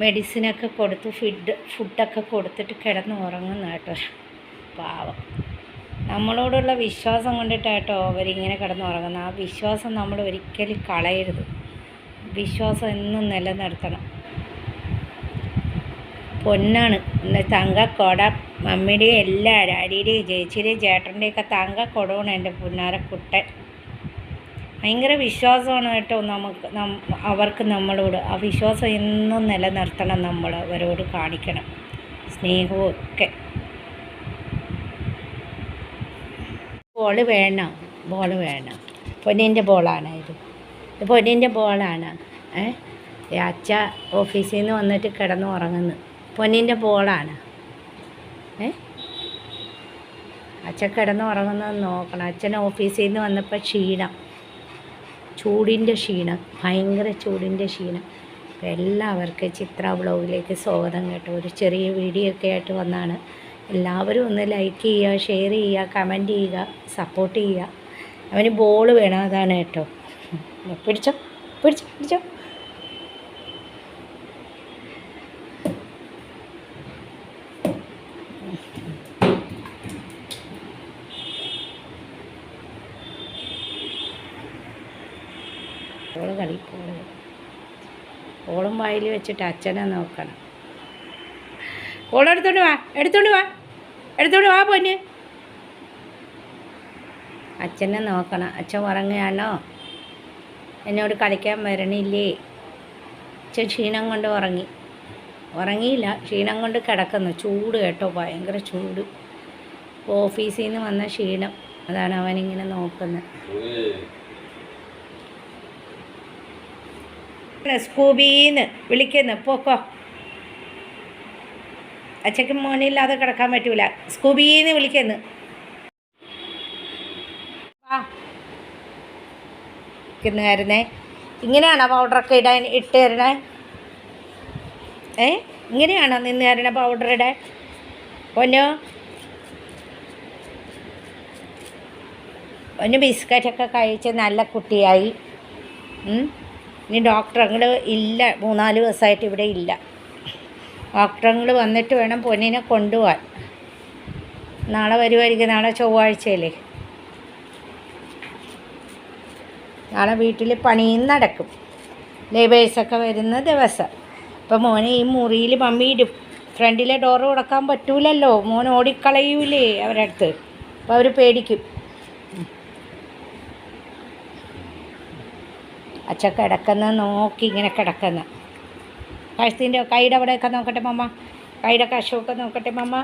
മെഡിസിനൊക്കെ കൊടുത്ത് ഫിഡ് ഫുഡൊക്കെ കൊടുത്തിട്ട് കിടന്ന് ഉറങ്ങുന്ന കേട്ടോ. പാവം. നമ്മളോടുള്ള വിശ്വാസം കൊണ്ടിട്ടാട്ടോ അവരിങ്ങനെ കിടന്ന് ഉറങ്ങുന്ന ആ വിശ്വാസം നമ്മൾ ഒരിക്കലും കളയരുത്. വിശ്വാസം എന്നും നിലനിർത്തണം. പൊന്നാണ്. തങ്ക കൊട മമ്മിയുടെയും എല്ലാ ഡാഡിയുടെയും ചേച്ചിയുടെയും ചേട്ടന്റെയൊക്കെ തങ്കക്കൊടമാണ് എന്റെ പുന്നാരക്കുട്ടൻ. ഭയങ്കര വിശ്വാസമാണ് കേട്ടോ നമുക്ക് അവർക്ക് നമ്മളോട്. ആ വിശ്വാസം എന്നും നിലനിർത്തണം നമ്മൾ അവരോട് കാണിക്കണം. സ്നേഹവും ഒക്കെ ബോൾ വേണം? ബോൾ വേണം? പൊന്നിന്റെ ബോളാണ് ഇത്? ഇത് പൊന്നിന്റെ ബോളാണ്. ഏ? അച്ഛ ഓഫീസിൽ നിന്ന് വന്നിട്ട് കിടന്ന് ഉറങ്ങുന്നു. പൊന്നിന്റെ ബോളാണ്. ഏ? അച്ഛൻ കിടന്ന് ഉറങ്ങുന്നത് നോക്കണം. അച്ഛൻ ഓഫീസിൽ നിന്ന് വന്നപ്പോൾ ക്ഷീണം. ചൂടിന്റെ ക്ഷീണം ഭയങ്കര ചൂടിന്റെ ക്ഷീണം. അപ്പോൾ എല്ലാവർക്കും ചിത്ര ബ്ലോഗിലേക്ക് സ്വാഗതം കേട്ടോ. ഒരു ചെറിയ വീഡിയോ ഒക്കെ ആയിട്ട് വന്നാണ്. എല്ലാവരും ഒന്ന് ലൈക്ക് ചെയ്യുക ഷെയർ ചെയ്യുക കമന്റ് ചെയ്യുക സപ്പോർട്ട് ചെയ്യുക. അവന് ബോൾ വേണം അതാണ് കേട്ടോ. പിടിച്ചോ പിടിച്ചോ പിടിച്ചോ. ഓൾ കളിക്കുന്നത് ഓളും. വായിൽ വെച്ചിട്ട് അച്ഛനെ നോക്കണം. ഓളെടുത്തോണ്ട് വാ എടുത്തോണ്ട് വാ എടുത്തോണ്ട് വാ പൊന്ന്. അച്ഛനെ നോക്കണം. അച്ഛൻ ഉറങ്ങുകയാണോ? എന്നോട് കളിക്കാൻ വരണില്ലേ? അച്ഛൻ ക്ഷീണം കൊണ്ട് ഉറങ്ങി. ഉറങ്ങിയില്ല ക്ഷീണം കൊണ്ട് കിടക്കുന്നു. ചൂട് കേട്ടോ ഭയങ്കര ചൂട്. ഓഫീസിൽ നിന്ന് വന്ന ക്ഷീണം. അതാണ് അവനിങ്ങനെ നോക്കുന്നത്. സ്കൂബീന്ന് വിളിക്കുന്നു. പോക്കോ അച്ഛക്ക് മോനില്ലാതെ കിടക്കാൻ പറ്റൂല. സ്കൂബീന്ന് വിളിക്കുന്നു. വാ. ഇരിക്കുന്നായിരുന്നേ ഇങ്ങനെയാണോ പൗഡറൊക്കെ ഇടാൻ ഇട്ട് തരണേ? ഏ? ഇങ്ങനെയാണോ നിന്ന് തരണേ പൗഡർ ഇടാൻ? പൊന്നോ? പൊന്നു ബിസ്ക്കറ്റൊക്കെ കഴിച്ച് നല്ല കുട്ടിയായി. ഇനി ഡോക്ടറങ്ങൾ ഇല്ല മൂന്നാൽ ദിവസമായിട്ട് ഇവിടെ ഇല്ല. ഡോക്ടറങ്ങൾ വന്നിട്ട് വേണം പൊന്നിനെ കൊണ്ടുപോകാൻ. നാളെ വരുമായിരിക്കും നാളെ ചൊവ്വാഴ്ചയല്ലേ? നാളെ വീട്ടിൽ പണിയും നടക്കും. ലേബേഴ്സൊക്കെ വരുന്ന ദിവസം. അപ്പം മോനെ ഈ മുറിയിൽ മമ്മി ഇടും. ഫ്രണ്ടിലെ ഡോറ് തുറക്കാൻ പറ്റൂലല്ലോ. മോൻ ഓടിക്കളയൂലേ അവരടുത്ത്. അപ്പോൾ അവർ പേടിക്കും. അച്ഛ കിടക്കുന്ന നോക്കി ഇങ്ങനെ കിടക്കുന്ന. കഴുത്തിന്റെ കൈയുടെ അവിടെയൊക്കെ നോക്കട്ടെ മമ്മ കൈയുടെ കശുവൊക്കെ നോക്കട്ടെ മമ്മ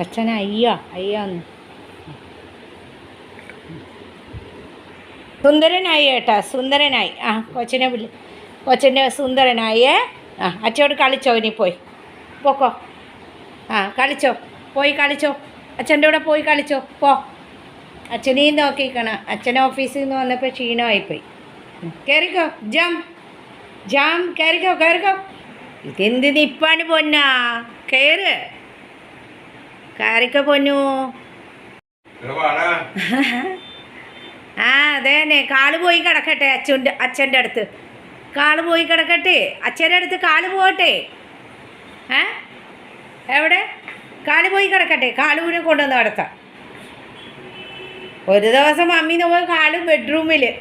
അച്ഛനെ അയ്യോ അയ്യോന്ന് സുന്ദരനായി ഏട്ടാ സുന്ദരനായി. ആ കൊച്ചിനെ വിളി കൊച്ചിന്റെ സുന്ദരനായേ. ആ അച്ഛയോട് കളിച്ചോ ഇനി പോയി. പോക്കോ. ആ കളിച്ചോ. പോയി കളിച്ചോ. അച്ഛന്റെ കൂടെ പോയി കളിച്ചോ. പോ. അച്ഛനെയും നോക്കിക്കണം. അച്ഛൻ ഓഫീസിൽ നിന്ന് വന്നപ്പോൾ ക്ഷീണമായിപ്പോയി. കയറിക്കോ ജം. ജാം. കയറിക്കോ കയറിക്കോ ഇതെന്ത് നിപ്പാണ് പൊന്നാ? കയറ് കയറിക്കോ പൊന്നു. ആ അതെ തന്നെ കാൾ പോയി കിടക്കട്ടെ അച്ഛന്റെ അച്ഛന്റെ അടുത്ത്. കാൾ പോയി കിടക്കട്ടെ. അച്ഛന്റെ അടുത്ത് കാൾ പോകട്ടെ. ഏ? എവിടെ? കാൽ പോയി കിടക്കട്ടെ. കാലുവിനെ കൊണ്ടുവന്ന് നടത്താം. ഒരു ദിവസം അമ്മീനെ പോയി കാൽ ബെഡ്റൂമിൽ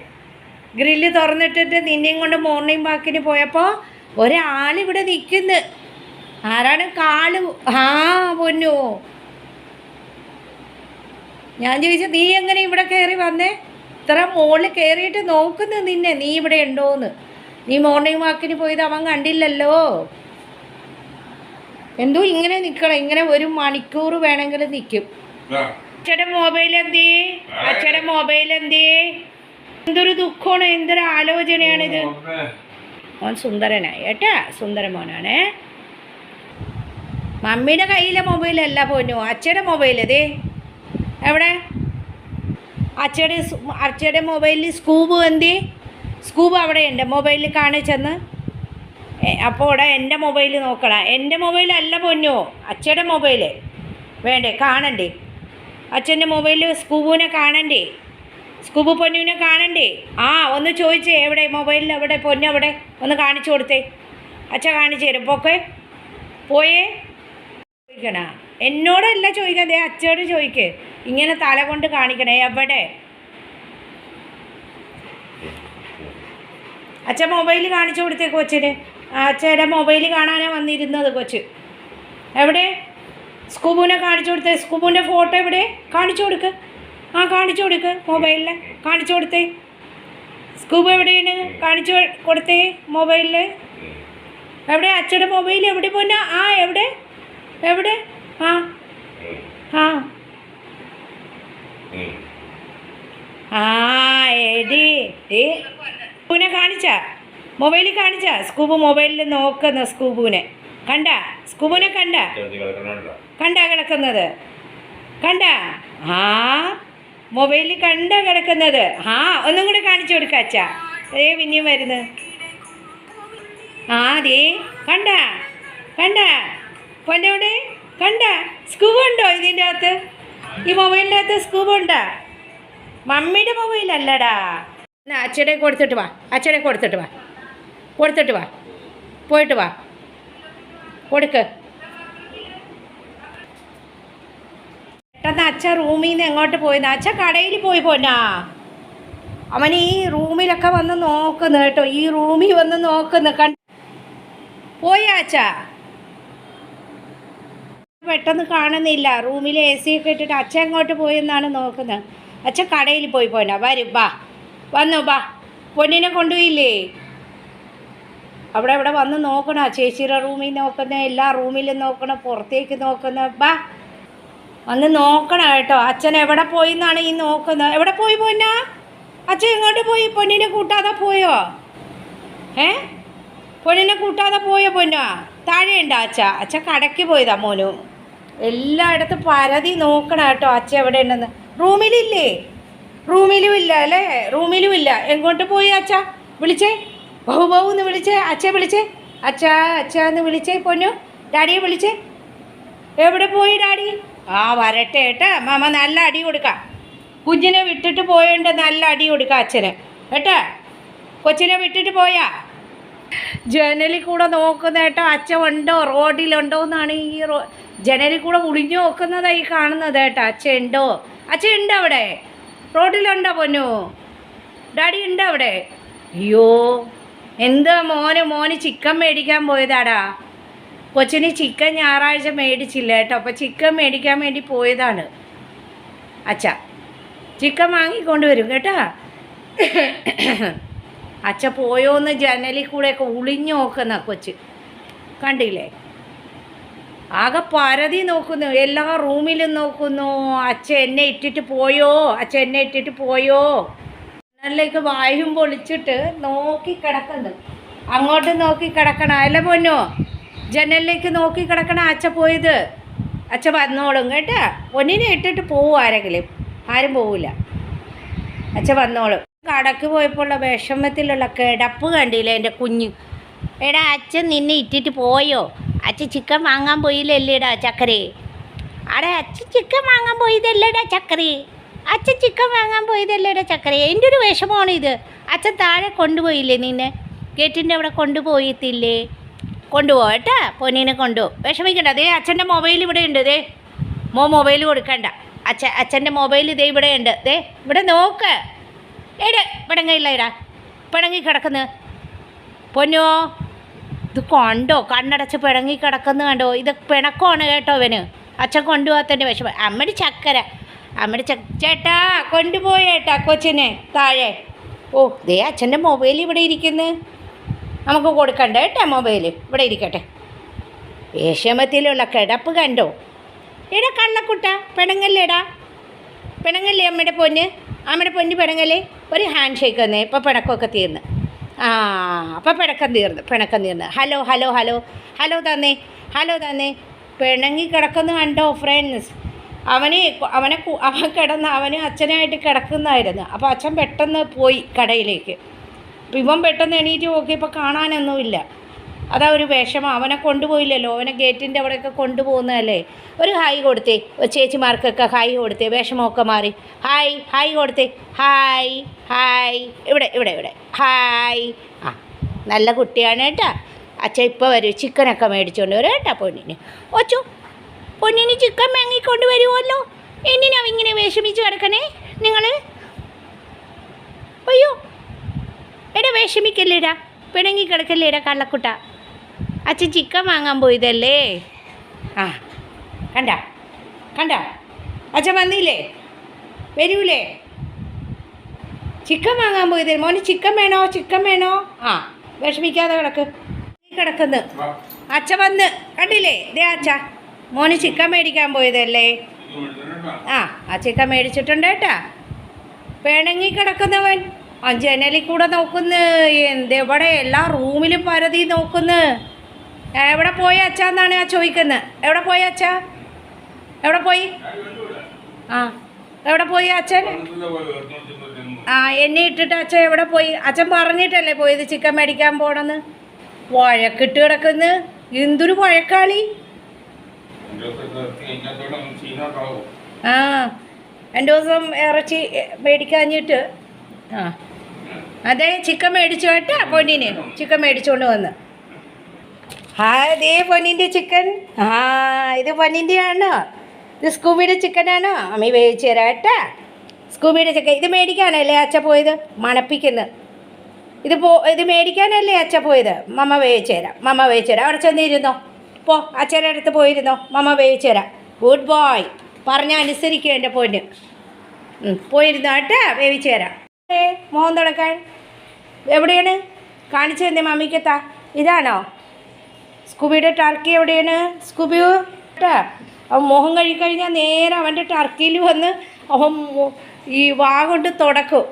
ഗ്രില്ല് തുറന്നിട്ടിട്ട് നിന്നെയും കൊണ്ട് മോർണിംഗ് വാക്കിന് പോയപ്പോൾ ഒരാളിവിടെ നിൽക്കുന്നു. ആരാണ് കാൽ ആ പൊന്നു. ഞാൻ ചോദിച്ച നീ എങ്ങനെ ഇവിടെ കയറി വന്നേ? ഇത്ര മുകളിൽ കയറിയിട്ട് നോക്കുന്നു നിന്നെ. നീ ഇവിടെ ഉണ്ടോന്ന്. നീ മോർണിംഗ് വാക്കിന് പോയത് അവൻ കണ്ടില്ലല്ലോ. എന്തോ ഇങ്ങനെ നിക്കണം. ഇങ്ങനെ ഒരു മണിക്കൂർ വേണമെങ്കിൽ നിൽക്കും അച്ഛടെ മൊബൈൽ എന്തേ? അച്ഛടെ മൊബൈൽ എന്തേ? എന്തൊരു ദുഃഖമാണ്. എന്തൊരു ആലോചനയാണിത് മോൻ സുന്ദരനായി. ഏട്ടാ സുന്ദര മോനാണേ. മമ്മിയുടെ കയ്യിലെ മൊബൈലല്ല പോന്നു. അച്ഛയുടെ മൊബൈൽ അതേ എവിടെ? അച്ഛയുടെ അച്ഛയുടെ മൊബൈലിൽ സ്കൂബ് എന്തി? സ്കൂബ് അവിടെയുണ്ട്. മൊബൈലിൽ കാണിച്ചെന്ന് അപ്പോൾ ഇവിടെ എന്റെ മൊബൈൽ നോക്കണം എന്റെ മൊബൈലല്ല പൊന്നു. അച്ഛയുടെ മൊബൈൽ വേണ്ടേ കാണണ്ടേ? അച്ഛന്റെ മൊബൈലിൽ സ്കൂബുവിനെ കാണണ്ടേ? സ്കൂബു പൊന്നുവിനെ കാണണ്ടേ? ആ ഒന്ന് ചോദിച്ചേ എവിടെ? മൊബൈലിൽ എവിടെ? പൊന്നു എവിടെ? ഒന്ന് കാണിച്ചു കൊടുത്തേ. അച്ഛ കാണിച്ചു തരും. പൊക്കെ? പോയേ? ചോദിക്കണ. എന്നോടല്ല ചോദിക്കാൻ. ദേ അച്ഛയോട് ചോദിക്ക്. ഇങ്ങനെ തല കൊണ്ട് കാണിക്കണേ. എവിടെ? അച്ഛൻ മൊബൈൽ കാണിച്ചു കൊടുത്തേ കൊച്ചിന്. അച്ഛയുടെ മൊബൈൽ കാണാനാണ് വന്നിരുന്നത് കൊച്ച്. എവിടെ? സ്കൂബുവിനെ കാണിച്ചു കൊടുത്തേ. സ്കൂബുവിന്റെ ഫോട്ടോ എവിടെ? കാണിച്ചു കൊടുക്ക്. ആ കാണിച്ചു കൊടുക്ക് മൊബൈലിൽ കാണിച്ചു കൊടുത്തേ. സ്കൂബ് എവിടെയാണ്? കാണിച്ചു കൊടുത്തേ മൊബൈലിൽ എവിടെ? അച്ഛയുടെ മൊബൈൽ എവിടെ പോന്ന? ആ എവിടെ? എവിടെ? ആ ആ. ആ എടി ഏ സ്കൂബിനെ കാണിച്ച? മൊബൈലിൽ കാണിച്ച സ്കൂബ് മൊബൈലിൽ നോക്കുന്ന സ്കൂബുവിനെ. കണ്ട? സ്കൂബിനെ കണ്ട? കണ്ട കിടക്കുന്നത്? കണ്ട? ആ മൊബൈലിൽ കണ്ട കിടക്കുന്നത്. ആ ഒന്നും കൂടി കാണിച്ചു കൊടുക്ക അച്ഛ. ഏ പിന്നെയും വരുന്നത് ആ ദേ കണ്ട? കണ്ട? പൊന്നോടെ കണ്ട? സ്കൂബ് ഉണ്ടോ ഇതിന്റെ അകത്ത്? ഈ മൊബൈലിന്റെ അകത്ത് സ്കൂബ് ഉണ്ടോ? മമ്മിയുടെ മൊബൈലല്ലടാ. എന്നാ അച്ഛടെ കൊടുത്തിട്ട് വാ. അച്ഛടെ കൊടുത്തിട്ട് വാ. കൊടുത്തിട്ട് വാ. പോയിട്ട് വാ. കൊടുക്ക്. പെട്ടെന്ന് അച്ഛ റൂമിൽ നിന്ന് എങ്ങോട്ട് പോയിന്ന്? അച്ഛ കടയിൽ പോയി പോന്നാ. അവൻ ഈ റൂമിലൊക്കെ വന്ന് നോക്കുന്നു കേട്ടോ. ഈ റൂമിൽ വന്ന് നോക്കുന്നു. കണ്ട് പോയാ അച്ഛ. പെട്ടെന്ന് കാണുന്നില്ല. റൂമിൽ എ സി ഒക്കെ ഇട്ടിട്ട് അച്ഛൻ എങ്ങോട്ട് പോയെന്നാണ് നോക്കുന്നത്. അച്ഛൻ കടയിൽ പോയി പോന്നാ. വരും ബാ വന്നു ബാ പൊന്നിനെ കൊണ്ടുപോയില്ലേ? അവിടെ ഇവിടെ വന്ന് നോക്കണ? ചേച്ചിയുടെ റൂമിൽ നോക്കുന്ന എല്ലാ റൂമിലും നോക്കണം? പുറത്തേക്ക് നോക്കുന്ന ബാ. വന്ന് നോക്കണം കേട്ടോ? അച്ഛൻ എവിടെ പോയി എന്നാണ് ഈ നോക്കുന്നത്? എവിടെ പോയി പൊന്നാ? അച്ഛൻ എങ്ങോട്ട് പോയി? പൊന്നിനെ കൂട്ടാതെ പോയോ? ഏ? പൊന്നിനെ കൂട്ടാതെ പോയോ പൊന്നാ? താഴെ ഉണ്ടോ അച്ഛ? അച്ഛ കടയ്ക്ക് പോയതാ മോനു. എല്ലായിടത്തും പരതി നോക്കണം കേട്ടോ? അച്ഛ എവിടെ ഉണ്ടെന്ന് റൂമിലില്ലേ? റൂമിലും ഇല്ല അല്ലേ? റൂമിലും ഇല്ല എങ്ങോട്ട് പോയി അച്ഛ? വിളിച്ചേ. ബഹു ബഹു എന്ന് വിളിച്ചേ അച്ഛ വിളിച്ചേ അച്ഛ അച്ഛ എന്ന് വിളിച്ചേ പൊന്നു ഡാഡിയെ വിളിച്ചേ. എവിടെ പോയി ഡാഡി? ആ വരട്ടെ ഏട്ടാ മാമ നല്ല അടി കൊടുക്കാം. കുഞ്ഞിനെ വിട്ടിട്ട് പോയോണ്ട് നല്ല അടി കൊടുക്കാം അച്ഛന്. ഏട്ടാ കൊച്ചിനെ വിട്ടിട്ട് പോയാ? ജനലിൽ കൂടെ നോക്കുന്ന കേട്ടോ അച്ഛൻ ഉണ്ടോ റോഡിലുണ്ടോ എന്നാണ് ഈ റോ ജനലിൽ കൂടെ ഒളിഞ്ഞു നോക്കുന്നതായി കാണുന്നത് കേട്ടോ അച്ഛൻ ഉണ്ടോ അച്ഛൻ ഉണ്ടോ അവിടെ. റോഡിലുണ്ടോ പൊന്നു? ഡാഡി ഉണ്ടോ അവിടെ. അയ്യോ. എന്താ മോന് മോന് ചിക്കൻ മേടിക്കാൻ പോയതാടാ? കൊച്ചിന് ചിക്കൻ ഞായറാഴ്ച മേടിച്ചില്ല കേട്ടോ. അപ്പോൾ ചിക്കൻ മേടിക്കാൻ വേണ്ടി പോയതാണ്. അച്ഛ ചിക്കൻ വാങ്ങിക്കൊണ്ട് വരും കേട്ടാ. അച്ഛ പോയോന്ന് ജനലിൽ കൂടെയൊക്കെ ഉളിഞ്ഞു നോക്കുന്ന കൊച്ച്. കണ്ടില്ലേ? ആകെ പരതി നോക്കുന്നു. എല്ലാ റൂമിലും നോക്കുന്നു. അച്ഛ എന്നെ ഇട്ടിട്ട് പോയോ? അച്ഛ എന്നെ ഇട്ടിട്ട് പോയോ? ജനലിലേക്ക് വായും പൊളിച്ചിട്ട് നോക്കി കിടക്കുന്നു അങ്ങോട്ട് നോക്കി കിടക്കണം. അല്ല പൊന്നോ? ജനലിലേക്ക് നോക്കി കിടക്കണം. അച്ഛ പോയത്. അച്ഛ വന്നോളും കേട്ടാ? പൊന്നിനെ ഇട്ടിട്ട് പോവും ആരെങ്കിലും? ആരും പോവില്ല അച്ഛ വന്നോളും. കടക്ക് പോയപ്പോഴുള്ള വിഷമത്തിലുള്ള കിടപ്പ് കണ്ടില്ലേ എന്റെ കുഞ്ഞ്? എടാ അച്ഛൻ നിന്നെ ഇട്ടിട്ട് പോയോ? അച്ഛൻ ചിക്കൻ വാങ്ങാൻ പോയില്ലല്ലേടാ ചക്കരേ? അടേ അച്ഛൻ ചിക്കൻ വാങ്ങാൻ പോയതല്ലേടാ ചക്കരെ? അച്ഛൻ ചിക്കൻ വാങ്ങാൻ പോയതല്ലേടാ ചക്കര എന്റെ ഒരു വിഷമമാണ് ഇത്. അച്ഛൻ താഴെ കൊണ്ടുപോയില്ലേ നിന്നെ? ഗേറ്റിന്റെ അവിടെ കൊണ്ടുപോയിത്തില്ലേ കൊണ്ടുപോകട്ടെ പൊന്നിനെ കൊണ്ടുപോകും വിഷമിക്കണ്ട. അതേ അച്ഛന്റെ മൊബൈൽ ഇവിടെ ഉണ്ട് ദേ. മോ മൊബൈൽ കൊടുക്കണ്ട. അച്ഛ അച്ഛന്റെ മൊബൈൽ ഇതേ ഇവിടെ ഉണ്ട്. ദേ ഇവിടെ നോക്ക്. എടേ പിടങ്ങയില്ല ഇടാ പിണങ്ങി കിടക്കുന്ന. പൊന്നോ ഇത് കണ്ടോ? കണ്ണടച്ച് പിണങ്ങി കിടക്കുന്നു കണ്ടോ? ഇത് പിണക്കമാണ് കേട്ടോ ഇവന്. അച്ഛൻ കൊണ്ടുപോകാത്തതിന്റെ വിഷമം. അമ്മടി ചക്കര. അമ്മയുടെ ചേട്ടാ കൊണ്ടുപോയേട്ടാ കൊച്ചിനെ താഴെ. ഓ ദേ അച്ഛന്റെ മൊബൈൽ ഇവിടെ ഇരിക്കുന്നു. നമുക്ക് കൊടുക്കണ്ട കേട്ടോ മൊബൈൽ ഇവിടെ ഇരിക്കട്ടെ. വിഷമത്തിലുള്ള കിടപ്പ് കണ്ടോ? എടാ കള്ളക്കുട്ട പെണങ്ങല്ലേടാ? പെണങ്ങല്ലേ അമ്മയുടെ പൊന്ന്? അമ്മയുടെ പൊന്ന് പെണങ്ങല്ലേ? ഒരു ഹാൻഡ് ഷേക്ക് തന്നെ ഇപ്പോൾ പിണക്കമൊക്കെ തീർന്ന്. ആ അപ്പോൾ പിണക്കം തീർന്ന് പിണക്കം തീർന്ന്. Hello hello hello. ഹലോ തന്നേ ഹലോ തന്നേ. പിണങ്ങി കിടക്കുന്നു കണ്ടോ ഫ്രണ്ട്സ് അവന് അവനെ അവൻ കിടന്ന് അവന് അച്ഛനായിട്ട് കിടക്കുന്നതായിരുന്നു. അപ്പോൾ അച്ഛൻ പെട്ടെന്ന് പോയി കടയിലേക്ക്. അപ്പോൾ ഇവൻ പെട്ടെന്ന് എണീറ്റ് നോക്കിയപ്പോൾ കാണാനൊന്നുമില്ല അതാ ഒരു വിഷമം. അവനെ കൊണ്ടുപോയില്ലല്ലോ. അവനെ ഗേറ്റിന്റെ അവിടെയൊക്കെ കൊണ്ടുപോകുന്നതല്ലേ? ഒരു ഹായ് കൊടുത്തേ. ചേച്ചിമാർക്കൊക്കെ ഹായ് കൊടുത്തേ. വിഷമമൊക്കെ മാറി. ഹായ് ഹായ് കൊടുത്തേ. Hi hi. ഇവിടെ ഇവിടെ ഇവിടെ. ഹായ്. ആ നല്ല കുട്ടിയാണ് കേട്ടാ. അച്ഛൻ ഇപ്പോൾ വരും. ചിക്കനൊക്കെ മേടിച്ചുകൊണ്ട് വരും കേട്ടാ പൊന്നിന്. ഒച്ചു പൊന്നിന് ചിക്കൻ വാങ്ങിക്കൊണ്ട് വരുമല്ലോ എന്തിനാ ഇങ്ങനെ വിഷമിച്ച് കിടക്കണേ? നിങ്ങൾ അയ്യോ. എടാ വിഷമിക്കല്ലേടാ? പിണങ്ങി കിടക്കല്ലേടാ കള്ളക്കുട്ട? അച്ഛൻ ചിക്കൻ വാങ്ങാൻ പോയതല്ലേ? ആ കണ്ട കണ്ട. അച്ഛൻ വന്നില്ലേ? വരൂലേ? ചിക്കൻ വാങ്ങാൻ പോയത് മോന് ചിക്കൻ വേണോ? ചിക്കൻ വേണോ? ആ വിഷമിക്കാതെ കിടക്ക്. കിടക്കുന്നു. അച്ഛ വന്ന്. കണ്ടില്ലേ? ദേ അച്ഛ. മോന് ചിക്കൻ മേടിക്കാൻ പോയതല്ലേ? ആ ആ ചിക്കൻ മേടിച്ചിട്ടുണ്ട് കേട്ടാ. പിണങ്ങി കിടക്കുന്നവൻ. ആ ജനലിൽ കൂടെ നോക്കുന്നു. എന്തെവിടെ എല്ലാ റൂമിലും പരതി നോക്കുന്നു. എവിടെ പോയ അച്ഛാന്നാണ് ആ ചോദിക്കുന്നത് എവിടെ പോയി അച്ഛ? എവിടെ പോയി? ആ എവിടെ പോയി അച്ഛൻ? ആ എന്നെ ഇട്ടിട്ട് അച്ഛൻ എവിടെ പോയി? അച്ഛൻ പറഞ്ഞിട്ടല്ലേ പോയത് ചിക്കൻ മേടിക്കാൻ പോണെന്ന്? വഴക്കിട്ട് കിടക്കുന്നു. എന്തൊരു വഴക്കാളി. ആ. രണ്ടു ദിവസം ഇറച്ചി മേടിക്കാഞ്ഞിട്ട് ആ. അതെ ചിക്കൻ മേടിച്ചു കേട്ടാ പൊന്നിന്. ചിക്കൻ മേടിച്ചുകൊണ്ട് വന്ന്. ഹായ് ദേ പൊന്നിന്റെ ചിക്കൻ. ആ ഇത് പൊന്നിന്റെ ആണോ ഇത് സ്കൂബിയുടെ ചിക്കനാണോ? അമ്മ വേവിച്ചു തരാം കേട്ടാ. സ്കൂബിയുടെ ചിക്കൻ. ഇത് മേടിക്കാനല്ലേ അച്ഛ പോയത്? മണപ്പിക്കുന്നത് ഇത് പോ ഇത് മേടിക്കാനല്ലേ അച്ഛ പോയത്? മമ്മ വേവിച്ചു തരാം. മമ്മ വേവിച്ചു തരാം. അവിടെ ചെന്നിരുന്നോ? പോ അച്ഛന്റെ അടുത്ത് പോയിരുന്നോ? മമ്മ വേവിച്ചു തരാം. ഗുഡ് ബോയ് പറഞ്ഞ അനുസരിക്കും എന്റെ പൊന്ന്. പോയിരുന്നോ കേട്ടാ? വേവിച്ചു തരാം. ഏ മോഹൻ തുടക്കാൻ? എവിടെയാണ്? കാണിച്ചു തന്നെ മമ്മിക്കെത്താ? ഇതാണോ? സ്കൂബിയുടെ ടർക്കി എവിടെയാണ്? സ്കൂബി കേട്ടാ? അവൻ മോഹം കഴിക്കഴിഞ്ഞാൽ നേരെ അവന്റെ ടർക്കിയിൽ വന്ന് അവൻ ഈ വാ കൊണ്ട് തുടക്കും.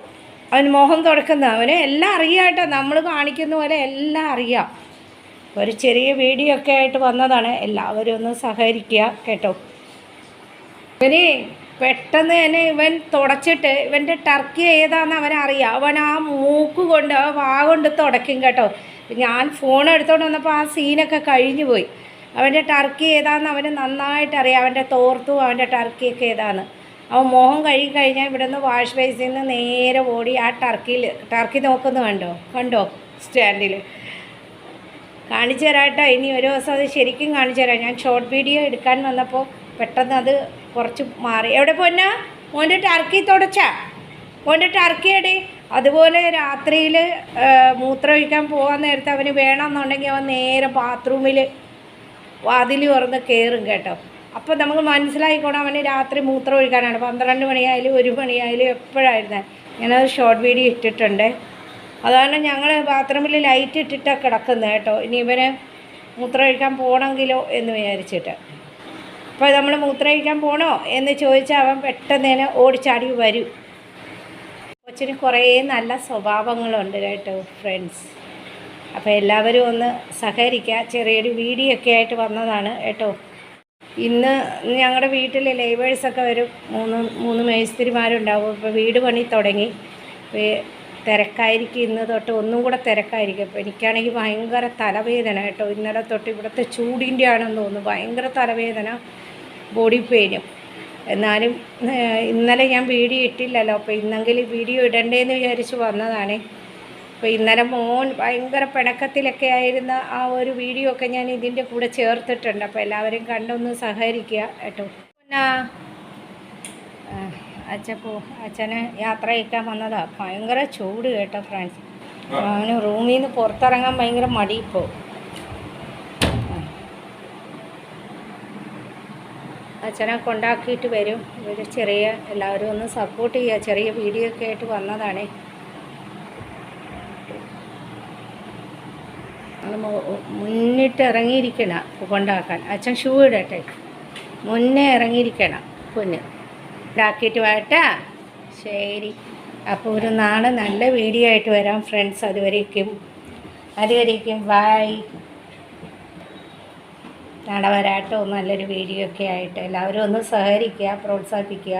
അവൻ മോഹം തുടക്കുന്ന അവന് എല്ലാം അറിയാം കേട്ടോ. നമ്മൾ കാണിക്കുന്ന പോലെ എല്ലാം അറിയാം. ഒരു ചെറിയ വീഡിയോ ഒക്കെ ആയിട്ട് വന്നതാണ്. എല്ലാവരും ഒന്ന് സഹകരിക്കുക കേട്ടോ. ഇവന് പെട്ടെന്ന് തന്നെ ഇവൻ തുടച്ചിട്ട് ഇവന്റെ ടർക്കി ഏതാണെന്ന് അവനറിയാം അവൻ ആ മൂക്ക് കൊണ്ട് ആ വാ കൊണ്ട് തുടക്കും കേട്ടോ. ഞാൻ ഫോൺ എടുത്തോണ്ട് വന്നപ്പോൾ ആ സീനൊക്കെ കഴിഞ്ഞു പോയി. അവന്റെ ടർക്കി ഏതാണെന്ന് അവന് നന്നായിട്ട് അറിയാം. അവന്റെ തോർത്തും അവന്റെ ടർക്കിയൊക്കെ ഏതാന്ന്. അവൻ മോഹം കഴുകി കഴിഞ്ഞാൽ ഇവിടെ നിന്ന് വാഷ് ബേസിൽ നിന്ന് നേരെ ഓടി ആ ടർക്കിയിൽ ടർക്കി നോക്കുന്നു കണ്ടോ? കണ്ടോ? സ്റ്റാൻഡിൽ കാണിച്ചു തരാട്ടോ. ഇനി ഒരു ദിവസം അത് ശരിക്കും കാണിച്ചു തരാം. ഞാൻ ഷോർട്ട് വീഡിയോ എടുക്കാൻ വന്നപ്പോൾ പെട്ടെന്ന് അത് കുറച്ച് മാറി. എവിടെ പോന്ന? മോന്റെ ടർക്കി തുടച്ചാ? മോന്റെ ടർക്കി എടി. അതുപോലെ രാത്രിയിൽ മൂത്രമൊഴിക്കാൻ പോകാൻ നേരത്തെ അവന് വേണമെന്നുണ്ടെങ്കിൽ അവൻ നേരെ ബാത്റൂമിൽ വാതിൽ തുറന്ന് കയറും കേട്ടോ. അപ്പോൾ നമുക്ക് മനസ്സിലായിക്കോണം അവന് രാത്രി മൂത്രം ഒഴിക്കാനാണ്. പന്ത്രണ്ട് മണിയായാലും ഒരു മണിയായാലും എപ്പോഴായിരുന്നേ? ഞാനത് ഷോർട്ട് വീഡിയോ ഇട്ടിട്ടുണ്ട്. അതാണ് ഞങ്ങൾ ബാത്റൂമിൽ ലൈറ്റ് ഇട്ടിട്ടാണ് കിടക്കുന്നത് കേട്ടോ. ഇനി ഇവന് മൂത്രമൊഴിക്കാൻ പോകണമെങ്കിലോ എന്ന് വിചാരിച്ചിട്ട്. അപ്പോൾ നമ്മൾ മൂത്രമൊഴിക്കാൻ പോകണോ എന്ന് ചോദിച്ചാൽ അവൻ പെട്ടെന്ന് തന്നെ ഓടിച്ചാടി വരും. കൊച്ചിന് കുറേ നല്ല സ്വഭാവങ്ങളുണ്ട് കേട്ടോ ഫ്രണ്ട്സ് അപ്പോൾ എല്ലാവരും ഒന്ന് സഹകരിക്കുക ചെറിയൊരു വീഡിയോ ഒക്കെ ആയിട്ട് വന്നതാണ് കേട്ടോ. ഇന്ന് ഞങ്ങളുടെ വീട്ടിൽ ലേബേഴ്സൊക്കെ വരും. മൂന്ന് മൂന്ന് മേസ്തിരിമാരുണ്ടാവും. ഇപ്പോൾ വീട് പണി തുടങ്ങി. തിരക്കായിരിക്കും ഇന്ന് തൊട്ട് ഒന്നും കൂടെ തിരക്കായിരിക്കും. അപ്പോൾ എനിക്കാണെങ്കിൽ ഭയങ്കര തലവേദന കേട്ടോ. ഇന്നലെ തൊട്ട് ഇവിടുത്തെ ചൂടിന്റെ ആണെന്ന് തോന്നുന്നു. ഭയങ്കര തലവേദന ബോഡി പെയിനും. എന്നാലും ഇന്നലെ ഞാൻ വീഡിയോ ഇട്ടില്ലല്ലോ. അപ്പോൾ ഇന്നെങ്കിൽ വീഡിയോ ഇടണ്ടേന്ന് വിചാരിച്ച് വന്നതാണ്. അപ്പോൾ ഇന്നലെ മോൻ ഭയങ്കര പിണക്കത്തിലൊക്കെ ആയിരുന്ന ആ ഒരു വീഡിയോ ഒക്കെ ഞാൻ ഇതിന്റെ കൂടെ ചേർത്തിട്ടുണ്ട്. അപ്പോൾ എല്ലാവരും കണ്ടൊന്ന് സഹകരിക്കുക കേട്ടോ. അച്ഛൻ പോ അച്ഛന് യാത്ര അയക്കാൻ വന്നതാ. ഭയങ്കര ചൂട് കേട്ടോ ഫ്രണ്ട്സ്. അവന് റൂമിൽ നിന്ന് പുറത്തിറങ്ങാൻ ഭയങ്കര മടി ഇപ്പോൾ അച്ഛനെ കൊണ്ടാക്കിയിട്ട് വരും. ഒരു ചെറിയ എല്ലാവരും ഒന്ന് സപ്പോർട്ട് ചെയ്യുക ചെറിയ വീഡിയോ ഒക്കെ ആയിട്ട് വന്നതാണേ. മുന്നിട്ട് ഇറങ്ങിയിരിക്കണം കൊണ്ടാക്കാൻ. അച്ഛൻ ഷൂ ഇടട്ടെ. മുന്നേ ഇറങ്ങിയിരിക്കണം കുഞ്ഞ് ഇതാക്കിയിട്ട് വേട്ടാ ശരി. അപ്പോൾ ഒരു നാളെ നല്ല വീഡിയോ ആയിട്ട് വരാം ഫ്രണ്ട്സ്. അതുവരേക്കും. അതുവരേക്കും. ബായ് നാളെ വരാട്ടോ. നല്ലൊരു വീഡിയോ ഒക്കെ ആയിട്ട്. എല്ലാവരും ഒന്ന് സഹകരിക്കുക പ്രോത്സാഹിപ്പിക്കുക.